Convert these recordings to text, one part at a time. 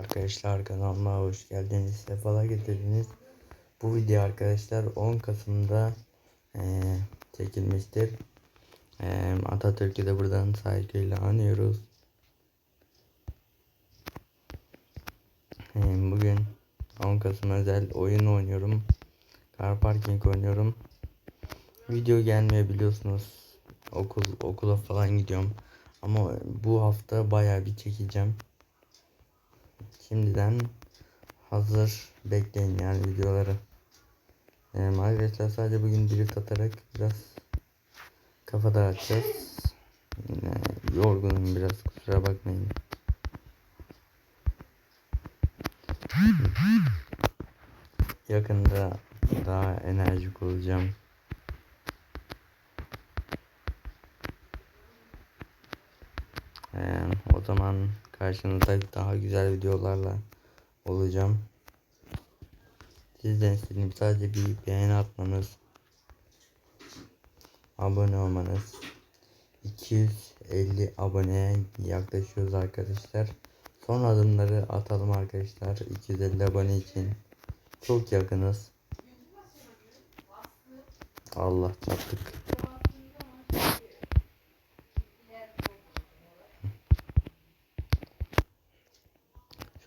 Arkadaşlar kanalıma hoş geldiniz. Sefalar getirdiniz. Bu video arkadaşlar 10 Kasım'da eee, çekilmiştir. Eee, Atatürk'ü de buradan saygıyla anıyoruz. Eee, bugün 10 Kasım özel oyun oynuyorum. Car parking oynuyorum. Video gelmiyor biliyorsunuz. Okul okula falan gidiyorum. Ama bu hafta bayağı bir çekeceğim. Şimdiden hazır bekleyin yani videoları. Ee, arkadaşlar sadece bugün drift atarak biraz kafa dağıtacağız. Yine yorgunum biraz kusura bakmayın. Yakında daha enerjik olacağım. Ee, o zaman karşınızda daha güzel videolarla olacağım. Sizden istediğim sadece bir beğeni atmanız, abone olmanız. 250 aboneye yaklaşıyoruz arkadaşlar. Son adımları atalım arkadaşlar. 250 abone için çok yakınız. Allah çarptık.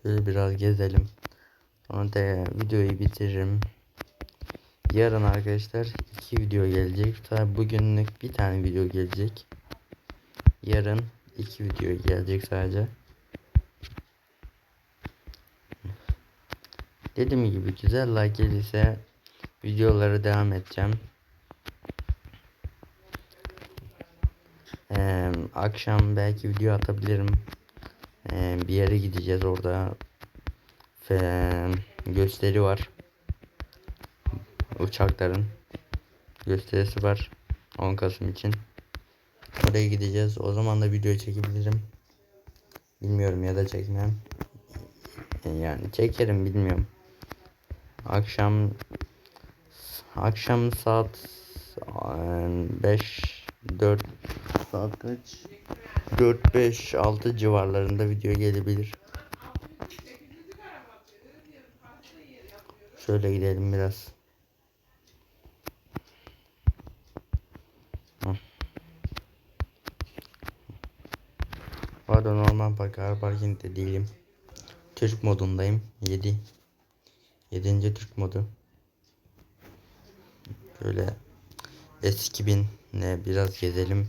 Şöyle biraz gezelim. Sonra da videoyu bitiririm. Yarın arkadaşlar iki video gelecek. Tabi bugünlük bir tane video gelecek. Yarın iki video gelecek sadece. Dediğim gibi güzel like gelirse videoları devam edeceğim. Ee, akşam belki video atabilirim. Bir yere gideceğiz orada gösteri var. Uçakların gösterisi var 10 Kasım için. Oraya gideceğiz. O zaman da video çekebilirim. Bilmiyorum ya da çekmem. Yani çekerim bilmiyorum. Akşam akşam saat 5 4 saat kaç? 4 5 6 civarlarında video gelebilir. Şöyle gidelim biraz. Pardon normal park car parking'de değilim. Türk modundayım. 7. 7. Türk modu. Şöyle S2000 ne biraz gezelim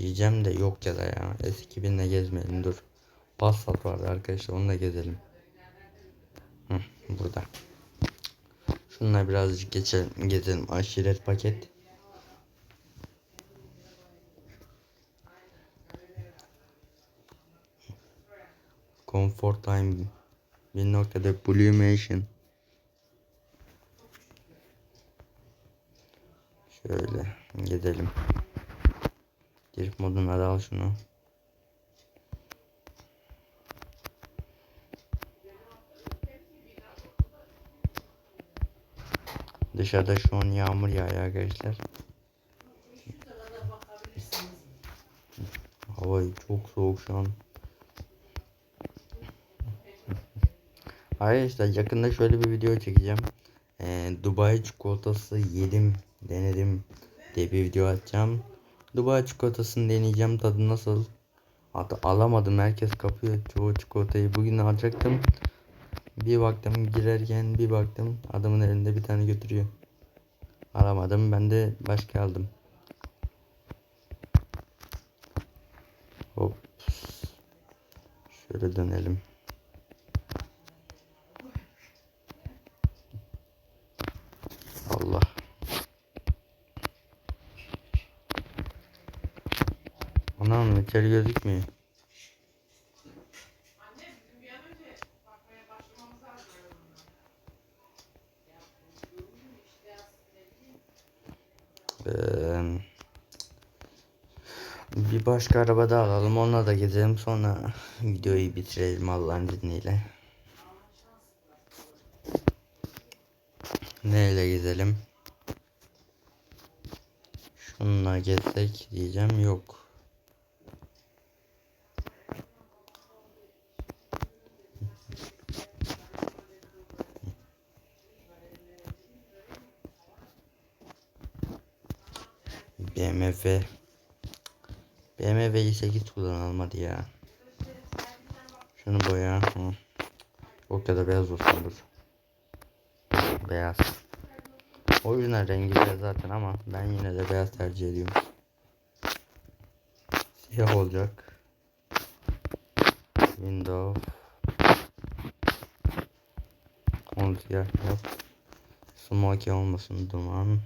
diyeceğim de yok ya da ya S2000 ile gezmeyelim dur. Passat vardı arkadaşlar onunla gezelim. Hı, burada. Şununla birazcık geçelim, gezelim. Aşiret paket. Comfort time. Bir noktada Blue Mansion. Şöyle gidelim. Drift moduna da al şunu. Dışarıda şu an yağmur yağıyor arkadaşlar. Hava çok soğuk şu an. Arkadaşlar yakında şöyle bir video çekeceğim. Ee, Dubai çikolatası yedim, denedim diye bir video atacağım. Dubai çikolatasını deneyeceğim tadı nasıl? At alamadım herkes kapıyor çoğu çikolatayı. Bugün alacaktım. Bir baktım girerken bir baktım adamın elinde bir tane götürüyor. Alamadım ben de başka aldım. Hop. Şöyle dönelim. Allah. Anam içeri gözükmüyor. Bir başka araba da alalım onunla da gezelim sonra videoyu bitirelim Allah'ın izniyle. Neyle gezelim? Şununla gezsek diyeceğim yok. BMW. BMW i8 kullanalım hadi ya. Şunu boya. Hı. O kadar beyaz olsun dur. Beyaz. Orijinal rengi beyaz zaten ama ben yine de beyaz tercih ediyorum. Siyah olacak. Window. Onu siyah yap. Smoky olmasın duman.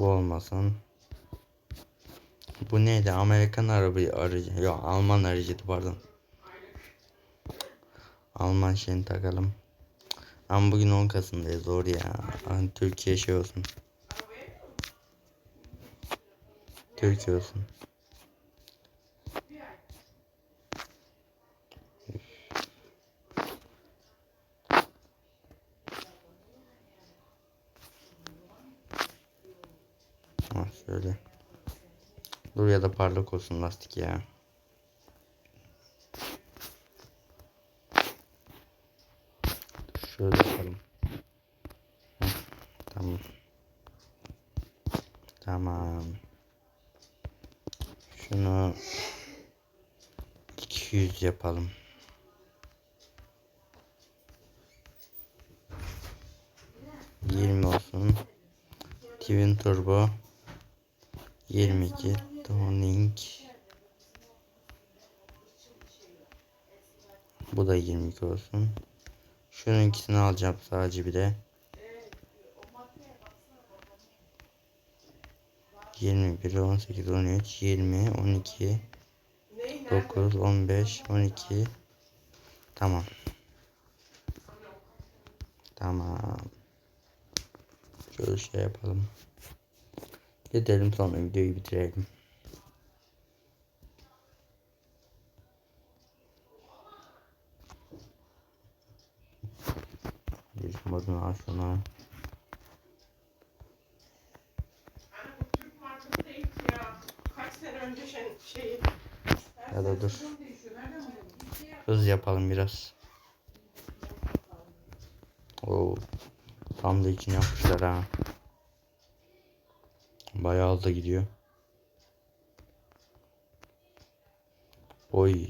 Bu olmasın. Bu neydi? Amerikan arabı aracı. Yok Alman aracıydı pardon. Alman şeyini takalım. Ama bugün 10 Kasım'dayız zor ya. Hani Türkiye şey olsun. Türkiye olsun. Ha şöyle. Dur ya da parlak olsun lastik ya. Şöyle yapalım. Tamam. Tamam. Şunu 200 yapalım. Yirmi olsun. Twin Turbo 22 Tuning Bu da 22 olsun. Şunun ikisini alacağım sadece bir de. 21, 18, 13, 20, 12, 9, 15, 12. Tamam. Tamam. Şöyle şey yapalım. Gidelim sonra videoyu bitirelim. Bir modunu şey, şeyi. Ya da dur. Hız yapalım biraz. Oo. Tam da içine yapmışlar ha. Bayağı hızlı gidiyor. Oy.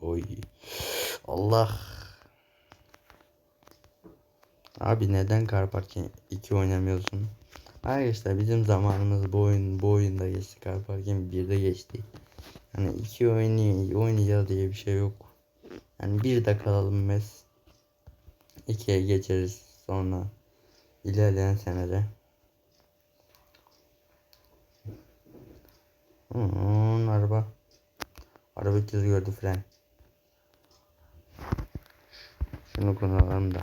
Oy. Allah. Abi neden kar parking 2 oynamıyorsun? Arkadaşlar bizim zamanımız bu oyun bu oyunda geçti. Kar parking 1'de geçti. Yani iki oynay oynayacağız diye bir şey yok. Yani bir de kalalım mes. İkiye geçeriz sonra ilerleyen senede. Hmm, araba. Araba düz gördü fren. Şunu kullanalım da.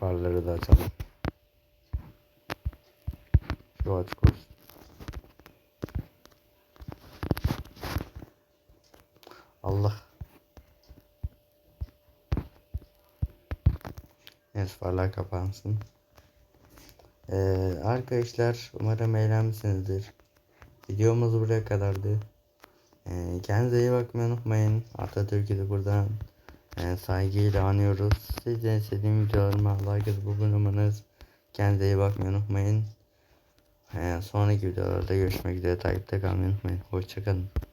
Farları da açalım. Şu açık olsun. Farlar kapansın. Ee, arkadaşlar umarım eğlenmişsinizdir. Videomuz buraya kadardı. Ee, kendinize iyi bakmayı unutmayın. Atatürk'ü de buradan e, saygıyla anıyoruz. Sizden istediğim videolarıma like atıp abone olmanız. Kendinize iyi bakmayı unutmayın. Ee, sonraki videolarda görüşmek üzere. Takipte kalmayı unutmayın. Hoşçakalın.